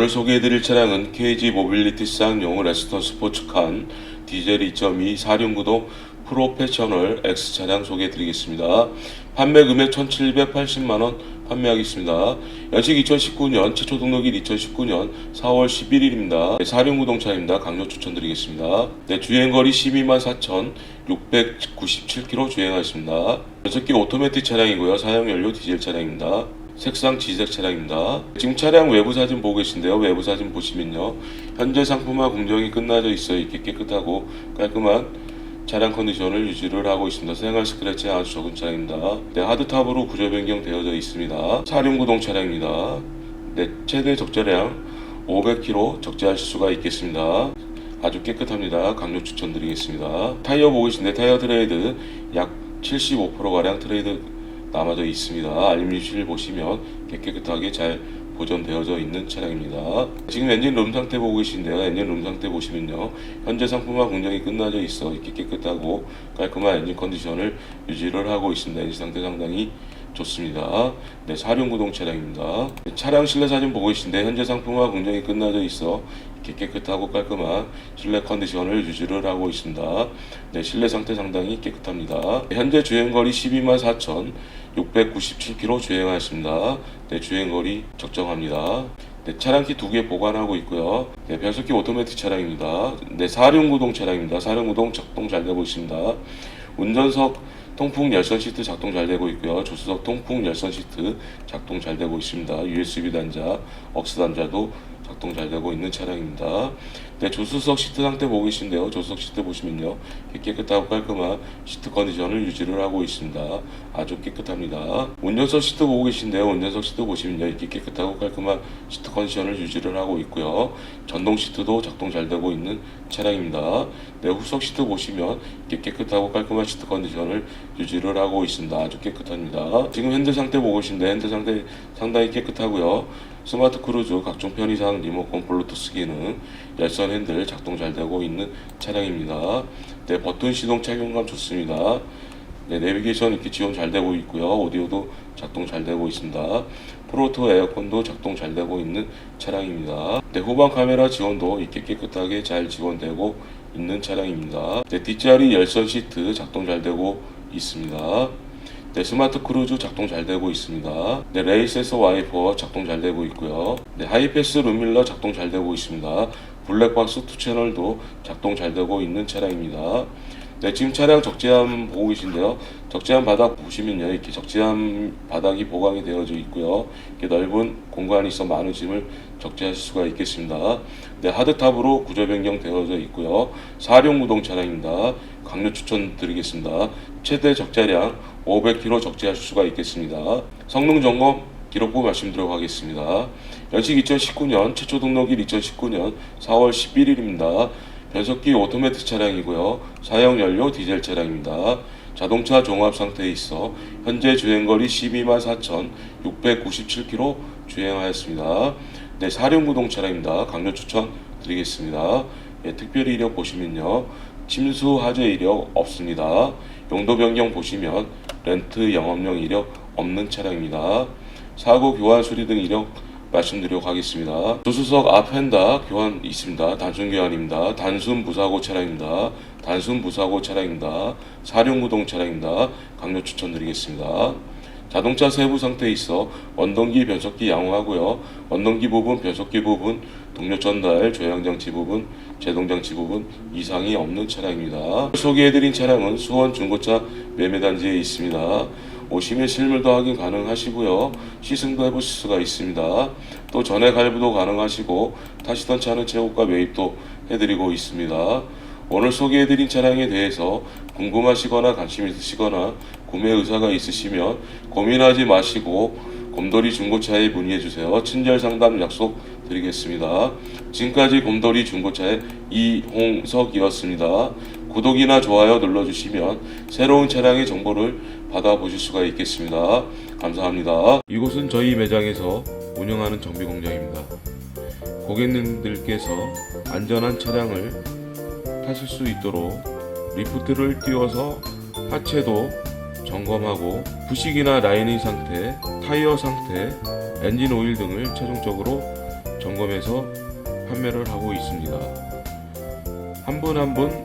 오늘 소개해드릴 차량은 KG 모빌리티 쌍용 레스턴 스포츠칸 디젤 2.2 4륜구동 프로페셔널 X 차량 소개해드리겠습니다. 판매 금액 1,780만원 판매하겠습니다. 연식 2019년, 최초 등록일 2019년 4월 11일입니다. 4륜구동 차량입니다. 강력 추천드리겠습니다. 네, 주행거리 12만 4,697km 주행하였습니다. 연석기 오토매틱 차량이고요. 사용연료 디젤 차량입니다. 색상 지색 차량입니다. 지금 차량 외부 사진 보고 계신데요. 외부 사진 보시면요. 현재 상품화 공정이 끝나져 있어 이렇게 깨끗하고 깔끔한 차량 컨디션을 유지를 하고 있습니다. 생활 스크래치 아주 적은 차량입니다. 네, 하드탑으로 구조 변경되어져 있습니다. 사륜구동 차량입니다. 네, 최대 적재량 500km 적재하실 수가 있겠습니다. 아주 깨끗합니다. 강력 추천드리겠습니다. 타이어 보고 계신데 타이어 트레이드 약 75%가량 트레이드 남아져 있습니다. 알루미늄 보시면 깨끗하게 잘 보존되어져 있는 차량입니다. 지금 엔진 룸 상태 보고 계신데요. 엔진 룸 상태 보시면요. 현재 상품화 공정이 끝나져 있어 이렇게 깨끗하고 깔끔한 엔진 컨디션을 유지를 하고 있습니다. 엔진 상태 상당히 좋습니다. 네, 사륜구동 차량입니다. 네, 차량 실내 사진 보고 계신데 현재 상품화 공정이 끝나져 있어 이렇게 깨끗하고 깔끔한 실내 컨디션을 유지를 하고 있습니다. 네, 실내 상태 상당히 깨끗합니다. 현재 주행거리 12만 4,697km 주행하였습니다. 네, 주행거리 적정합니다. 네, 차량키 두 개 보관하고 있고요. 네, 변속기 오토매틱 차량입니다. 네, 사륜구동 차량입니다. 사륜구동 작동 잘 되고 있습니다. 운전석 통풍 열선 시트 작동 잘 되고 있고요. 조수석 통풍 열선 시트 작동 잘 되고 있습니다. USB 단자, 억스 단자도 작동 잘 되고 있는 차량입니다. 네, 조수석 시트 상태 보고 계신데요. 조수석 시트 보시면요. 깨끗하고 깔끔한 시트 컨디션을 유지를 하고 있습니다. 아주 깨끗합니다. 운전석 시트 보고 계신데요. 운전석 시트 보시면요. 이렇게 깨끗하고 깔끔한 시트 컨디션을 유지를 하고 있고요. 전동 시트도 작동 잘 되고 있는 차량입니다. 네, 후석 시트 보시면 이렇게 깨끗하고 깔끔한 시트 컨디션을 유지를 하고 있습니다. 아주 깨끗합니다. 지금 핸들 상태 보고 계신데 핸들 상태 상당히 깨끗하고요. 스마트 크루즈 각종 편의상 리모컨 블루투스 기능 열선 핸들 작동 잘 되고 있는 차량입니다. 네, 버튼 시동 착용감 좋습니다. 네, 내비게이션 이렇게 지원 잘 되고 있고요. 오디오도 작동 잘 되고 있습니다. 프로토 에어컨도 작동 잘 되고 있는 차량입니다. 네, 후방 카메라 지원도 이렇게 깨끗하게 잘 지원되고 있는 차량입니다. 네, 뒷자리 열선 시트 작동 잘 되고 있습니다. 네, 스마트 크루즈 작동 잘 되고 있습니다. 네, 레이센서 와이퍼 작동 잘 되고 있고요. 네, 하이패스 룸밀러 작동 잘 되고 있습니다. 블랙박스 투 채널도 작동 잘 되고 있는 차량입니다. 네, 지금 차량 적재함 보고 계신데요. 적재함 바닥 보시면요. 이렇게 적재함 바닥이 보강이 되어져 있고요. 이렇게 넓은 공간이 있어 많은 짐을 적재하실 수가 있겠습니다. 네, 하드탑으로 구조 변경 되어져 있고요. 사륜 구동 차량입니다. 강력 추천드리겠습니다. 최대 적재량 500km 적재하실 수가 있겠습니다. 성능 점검 기록부 말씀드리도록 하겠습니다. 연식 2019년, 최초 등록일 2019년 4월 11일입니다. 변속기 오토매틱 차량이고요. 사용 연료 디젤 차량입니다. 자동차 종합 상태에 있어 현재 주행거리 12만 4,697km 주행하였습니다. 네, 사륜구동 차량입니다. 강력 추천 드리겠습니다. 예, 특별히 이력 보시면요. 침수 하재 이력 없습니다. 용도 변경 보시면 렌트 영업용 이력 없는 차량입니다. 사고 교환 수리 등 이력 말씀드리도록 하겠습니다. 조수석 앞 휀다 교환 있습니다. 단순 교환입니다. 단순 무사고 차량입니다. 단순 무사고 차량입니다. 사륜구동 차량입니다. 강력 추천드리겠습니다. 자동차 세부 상태에 있어 원동기 변속기 양호하고요. 원동기 부분, 변속기 부분, 동력 전달, 조향장치 부분, 제동장치 부분 이상이 없는 차량입니다. 소개해드린 차량은 수원 중고차 매매단지에 있습니다. 오시면 실물도 확인 가능하시고요. 시승도 해보실 수가 있습니다. 또 전액 할부도 가능하시고 타시던 차는 최고가 매입도 해드리고 있습니다. 오늘 소개해드린 차량에 대해서 궁금하시거나 관심 있으시거나 구매 의사가 있으시면 고민하지 마시고 곰돌이 중고차에 문의해주세요. 친절 상담 약속 드리겠습니다. 지금까지 곰돌이 중고차의 이홍석이었습니다. 구독이나 좋아요 눌러주시면 새로운 차량의 정보를 받아보실 수가 있겠습니다. 감사합니다. 이곳은 저희 매장에서 운영하는 정비 공장입니다. 고객님들께서 안전한 차량을 타실 수 있도록 리프트를 띄워서 하체도 점검하고 부식이나 라이닝 상태, 타이어 상태, 엔진 오일 등을 최종적으로 점검해서 판매를 하고 있습니다. 한 분 한분